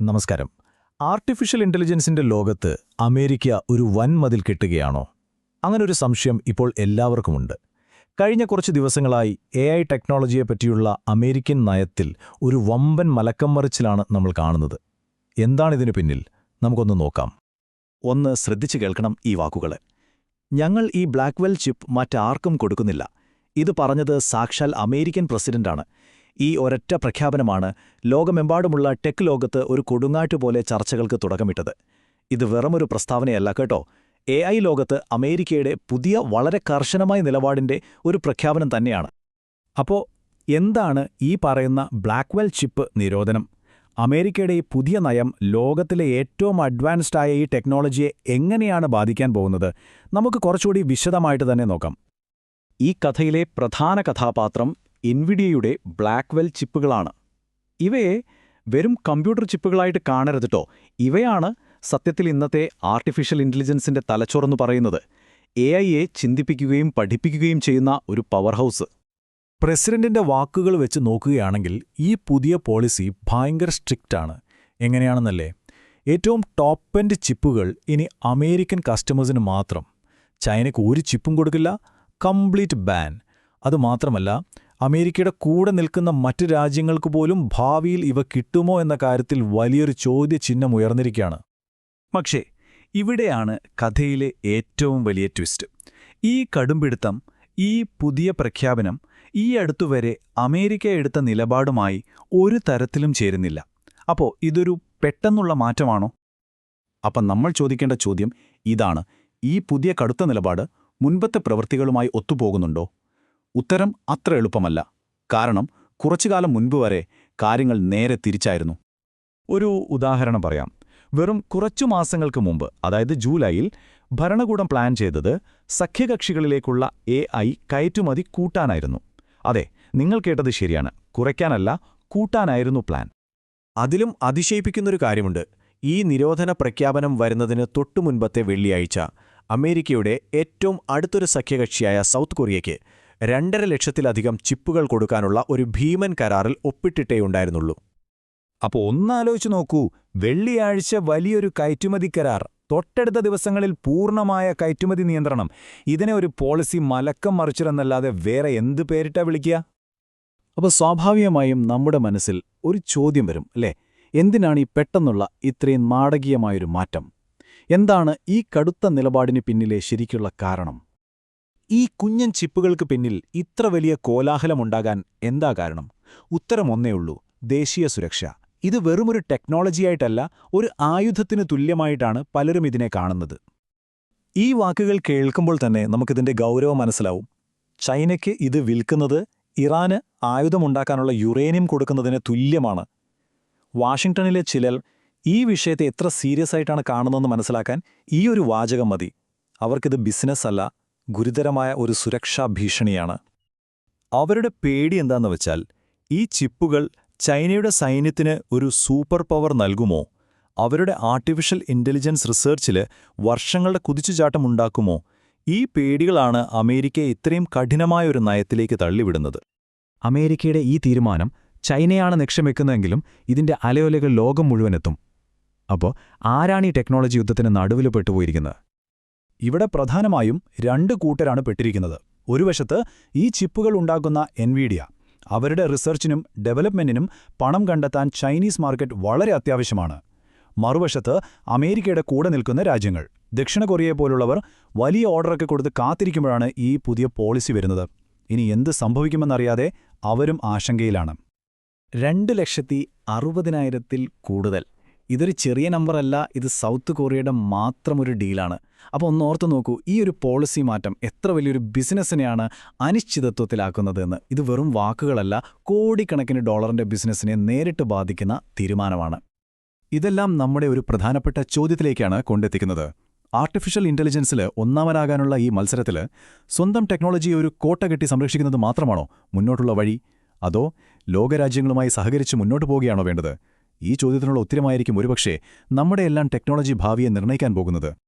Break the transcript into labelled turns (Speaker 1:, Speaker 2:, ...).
Speaker 1: നമസ്കാരം. ആർട്ടിഫിഷ്യൽ ഇന്റലിജൻസിന്റെ ലോകത്ത് അമേരിക്ക ഒരു വൻമതിൽ കെട്ടുകയാണോ? അങ്ങനൊരു സംശയം ഇപ്പോൾ എല്ലാവർക്കുമുണ്ട്. കഴിഞ്ഞ കുറച്ച് ദിവസങ്ങളായി എ ഐ ടെക്നോളജിയെപ്പറ്റിയുള്ള അമേരിക്കൻ നയത്തിൽ ഒരു വമ്പൻ മലക്കം മറിച്ചിലാണ് നമ്മൾ കാണുന്നത്. എന്താണിതിനു പിന്നിൽ? നമുക്കൊന്ന് നോക്കാം.
Speaker 2: ഒന്ന് ശ്രദ്ധിച്ചു കേൾക്കണം ഈ വാക്കുകൾ. ഞങ്ങൾ ഈ ബ്ലാക്ക്വെൽ ചിപ്പ് മറ്റാർക്കും കൊടുക്കുന്നില്ല. ഇത് പറഞ്ഞത് സാക്ഷാൽ അമേരിക്കൻ പ്രസിഡന്റാണ്. ഈ ഒരൊറ്റ പ്രഖ്യാപനമാണ് ലോകമെമ്പാടുമുള്ള ടെക് ലോകത്ത് ഒരു കൊടുങ്ങാറ്റുപോലെ ചർച്ചകൾക്ക് തുടക്കമിട്ടത്. ഇത് വെറുമൊരു പ്രസ്താവനയല്ല കേട്ടോ. എ ഐ ലോകത്ത് അമേരിക്കയുടെ പുതിയ വളരെ കർശനമായ നിലപാടിന്റെ ഒരു പ്രഖ്യാപനം തന്നെയാണ്.
Speaker 3: അപ്പോൾ എന്താണ് ഈ പറയുന്ന ബ്ലാക്ക്വെൽ ചിപ്പ് നിരോധനം? അമേരിക്കയുടെ ഈ പുതിയ നയം ലോകത്തിലെ ഏറ്റവും അഡ്വാൻസ്ഡ് ആയ ഈ ടെക്നോളജിയെ എങ്ങനെയാണ് ബാധിക്കാൻ പോകുന്നത്? നമുക്ക് കുറച്ചുകൂടി വിശദമായിട്ട് തന്നെ നോക്കാം.
Speaker 2: ഈ കഥയിലെ പ്രധാന കഥാപാത്രം ഇൻവിഡിയയുടെ ബ്ലാക്ക്വെൽ ചിപ്പുകളാണ്. ഇവയെ വെറും കമ്പ്യൂട്ടർ ചിപ്പുകളായിട്ട് കാണരുതട്ടോ ഇവയാണ് സത്യത്തിൽ ഇന്നത്തെ ആർട്ടിഫിഷ്യൽ ഇന്റലിജൻസിന്റെ തലച്ചോറെന്ന് പറയുന്നത്. എ ഐയെ ചിന്തിപ്പിക്കുകയും പഠിപ്പിക്കുകയും ചെയ്യുന്ന ഒരു പവർ ഹൗസ്
Speaker 1: പ്രസിഡന്റിന്റെ വാക്കുകൾ വെച്ച് നോക്കുകയാണെങ്കിൽ ഈ പുതിയ പോളിസി ഭയങ്കര സ്ട്രിക്റ്റാണ് എങ്ങനെയാണെന്നല്ലേ? ഏറ്റവും ടോപ്പ് എൻഡ് ചിപ്പുകൾ ഇനി അമേരിക്കൻ കസ്റ്റമേഴ്സിന് മാത്രം. ചൈനയ്ക്ക് ഒരു ചിപ്പും കൊടുക്കില്ല. കംപ്ലീറ്റ് ബാൻ അതുമാത്രമല്ല അമേരിക്കയുടെ കൂടെ നിൽക്കുന്ന മറ്റ് രാജ്യങ്ങൾക്ക് പോലും ഭാവിയിൽ ഇവ കിട്ടുമോ എന്ന കാര്യത്തിൽ വലിയൊരു ചോദ്യചിഹ്നം ഉയർന്നിരിക്കുകയാണ്.
Speaker 3: പക്ഷേ ഇവിടെയാണ് കഥയിലെ ഏറ്റവും വലിയ ട്വിസ്റ്റ്. ഈ കടുംപിടുത്തം ഈ പുതിയ പ്രഖ്യാപനം ഈ അടുത്തുവരെ അമേരിക്ക എടുത്ത നിലപാടുമായി ഒരു തരത്തിലും ചേരുന്നില്ല. അപ്പോൾ ഇതൊരു പെട്ടെന്നുള്ള മാറ്റമാണോ?
Speaker 2: അപ്പം നമ്മൾ ചോദിക്കേണ്ട ചോദ്യം ഇതാണ്. ഈ പുതിയ കടുത്ത നിലപാട് മുൻപത്തെ പ്രവൃത്തികളുമായി ഒത്തുപോകുന്നുണ്ടോ? ഉത്തരം അത്ര എളുപ്പമല്ല. കാരണം കുറച്ചുകാലം മുൻപ് വരെ കാര്യങ്ങൾ നേരെ തിരിച്ചായിരുന്നു.
Speaker 1: ഒരു ഉദാഹരണം പറയാം. വെറും കുറച്ചു മാസങ്ങൾക്ക് മുമ്പ് അതായത് ജൂലൈയിൽ ഭരണകൂടം പ്ലാൻ ചെയ്തത് സഖ്യകക്ഷികളിലേക്കുള്ള എ ഐ കയറ്റുമതി കൂട്ടാനായിരുന്നു. അതെ നിങ്ങൾ കേട്ടത് ശരിയാണ്. കുറയ്ക്കാനല്ല കൂട്ടാനായിരുന്നു പ്ലാൻ.
Speaker 4: അതിലും അതിശയിപ്പിക്കുന്നൊരു കാര്യമുണ്ട്. ഈ നിരോധന പ്രഖ്യാപനം വരുന്നതിന് തൊട്ടുമുൻപത്തെ വെള്ളിയാഴ്ച അമേരിക്കയുടെ ഏറ്റവും അടുത്തൊരു സഖ്യകക്ഷിയായ സൗത്ത് കൊറിയയ്ക്ക് രണ്ടര ലക്ഷത്തിലധികം ചിപ്പുകൾ കൊടുക്കാനുള്ള ഒരു ഭീമൻ കരാറിൽ ഒപ്പിട്ടിട്ടേ ഒപ്പിട്ടിട്ടേയുണ്ടായിരുന്നുള്ളൂ
Speaker 3: അപ്പോ ഒന്നാലോചിച്ചു നോക്കൂ വെള്ളിയാഴ്ച വലിയൊരു കയറ്റുമതി കരാർ തൊട്ടടുത്ത ദിവസങ്ങളിൽ പൂർണമായ കയറ്റുമതി നിയന്ത്രണം. ഇതിനെ ഒരു പോളിസി മലക്കം മറിച്ചിരുന്നല്ലാതെ വേറെ എന്ത് പേരിട്ടാ വിളിക്കുക?
Speaker 2: അപ്പോൾ സ്വാഭാവികമായും നമ്മുടെ മനസ്സിൽ ഒരു ചോദ്യം വരും അല്ലേ? എന്തിനാണ് ഈ പെട്ടെന്നുള്ള ഇത്രയും നാടകീയമായൊരു മാറ്റം? എന്താണ് ഈ കടുത്ത നിലപാടിന് പിന്നിലെ ശരിക്കുള്ള കാരണം?
Speaker 4: ഈ കുഞ്ഞൻ ചിപ്പുകൾക്ക് പിന്നിൽ ഇത്ര വലിയ കോലാഹലമുണ്ടാകാൻ എന്താ കാരണം? ഉത്തരം ഒന്നേയുള്ളൂ ദേശീയ സുരക്ഷ. ഇത് വെറുമൊരു ടെക്നോളജിയായിട്ടല്ല ഒരു ആയുധത്തിന് തുല്യമായിട്ടാണ് പലരും ഇതിനെ കാണുന്നത്.
Speaker 1: ഈ വാക്കുകൾ കേൾക്കുമ്പോൾ തന്നെ നമുക്കിതിന്റെ ഗൗരവം മനസ്സിലാവും. ചൈനയ്ക്ക് ഇത് വിൽക്കുന്നത് ഇറാന് ആയുധമുണ്ടാക്കാനുള്ള യുറേനിയം കൊടുക്കുന്നതിന് തുല്യമാണ്. വാഷിംഗ്ടണിലെ ചിലർ ഈ വിഷയത്തെ എത്ര സീരിയസ് ആയിട്ടാണ് കാണുന്നതെന്ന് മനസ്സിലാക്കാൻ ഈ ഒരു വാചകം മതി. അവർക്കിത് ബിസിനസ് അല്ല ഗുരുതരമായ ഒരു സുരക്ഷാ ഭീഷണിയാണ്. അവരുടെ പേടി എന്താന്ന് വെച്ചാൽ ഈ ചിപ്പുകൾ ചൈനയുടെ സൈന്യത്തിന് ഒരു സൂപ്പർ പവർ നൽകുമോ? അവരുടെ ആർട്ടിഫിഷ്യൽ ഇന്റലിജൻസ് റിസർച്ചിൽ വർഷങ്ങളുടെ കുതിച്ചുചാട്ടമുണ്ടാക്കുമോ ഈ പേടികളാണ് അമേരിക്കയെ ഇത്രയും കഠിനമായ ഒരു നയത്തിലേക്ക് തള്ളിവിടുന്നത്.
Speaker 3: അമേരിക്കയുടെ ഈ തീരുമാനം ചൈനയാണ് ലക്ഷ്യമെക്കുന്നതെങ്കിലും ഇതിന്റെ അലയൊലകൾ ലോകം മുഴുവനെത്തും. അപ്പോൾ ആരാണ് ഈ ടെക്നോളജി യുദ്ധത്തിന് നടുവിൽ പെട്ടുപോയിരിക്കുന്നത്?
Speaker 1: ഇവിടെ പ്രധാനമായും രണ്ട് കൂട്ടരാണ് പെട്ടിരിക്കുന്നത്. ഒരു വശത്ത് ഈ ചിപ്പുകൾ ഉണ്ടാക്കുന്ന എൻവിഡിയ അവരുടെ റിസർച്ചിനും ഡെവലപ്മെന്റിനും പണം കണ്ടെത്താൻ ചൈനീസ് മാർക്കറ്റ് വളരെ അത്യാവശ്യമാണ്. മറുവശത്ത് അമേരിക്കയുടെ കൂടെ നിൽക്കുന്ന രാജ്യങ്ങൾ ദക്ഷിണ കൊറിയയെ പോലുള്ളവർ വലിയ ഓർഡറൊക്കെ കൊടുത്ത് കാത്തിരിക്കുമ്പോഴാണ് ഈ പുതിയ പോളിസി വരുന്നത്. ഇനി എന്ത് സംഭവിക്കുമെന്നറിയാതെ അവരും ആശങ്കയിലാണ്.
Speaker 2: രണ്ട് ലക്ഷത്തി അറുപതിനായിരത്തിൽ കൂടുതൽ. ഇതൊരു ചെറിയ നമ്പറല്ല ഇത് സൗത്ത് കൊറിയയുടെ മാത്രം ഒരു ഡീലാണ്. അപ്പോൾ ഒന്ന് ഓർത്തു നോക്കൂ ഈ ഒരു പോളിസി മാറ്റം എത്ര വലിയൊരു ബിസിനസ്സിനെയാണ് അനിശ്ചിതത്വത്തിലാക്കുന്നതെന്ന്. ഇത് വെറും വാക്കുകളല്ല കോടിക്കണക്കിന് ഡോളറിന്റെ ബിസിനസ്സിനെ നേരിട്ട് ബാധിക്കുന്ന തീരുമാനമാണ്.
Speaker 1: ഇതെല്ലാം നമ്മുടെ ഒരു പ്രധാനപ്പെട്ട ചോദ്യത്തിലേക്കാണ് കൊണ്ടെത്തിക്കുന്നത്. ആർട്ടിഫിഷ്യൽ ഇന്റലിജൻസിൽ ഒന്നാമനാകാനുള്ള ഈ മത്സരത്തിൽ സ്വന്തം ടെക്നോളജിയെ ഒരു കോട്ട കെട്ടി സംരക്ഷിക്കുന്നത് മാത്രമാണോ മുന്നോട്ടുള്ള വഴി? അതോ ലോകരാജ്യങ്ങളുമായി സഹകരിച്ച് മുന്നോട്ട് പോവുകയാണോ വേണ്ടത്? ഈ ചോദ്യത്തിനുള്ള ഉത്തരമായിരിക്കും ഒരുപക്ഷേ നമ്മുടെയെല്ലാം ടെക്നോളജി ഭാവിയെ നിർണയിക്കാൻ പോകുന്നത്.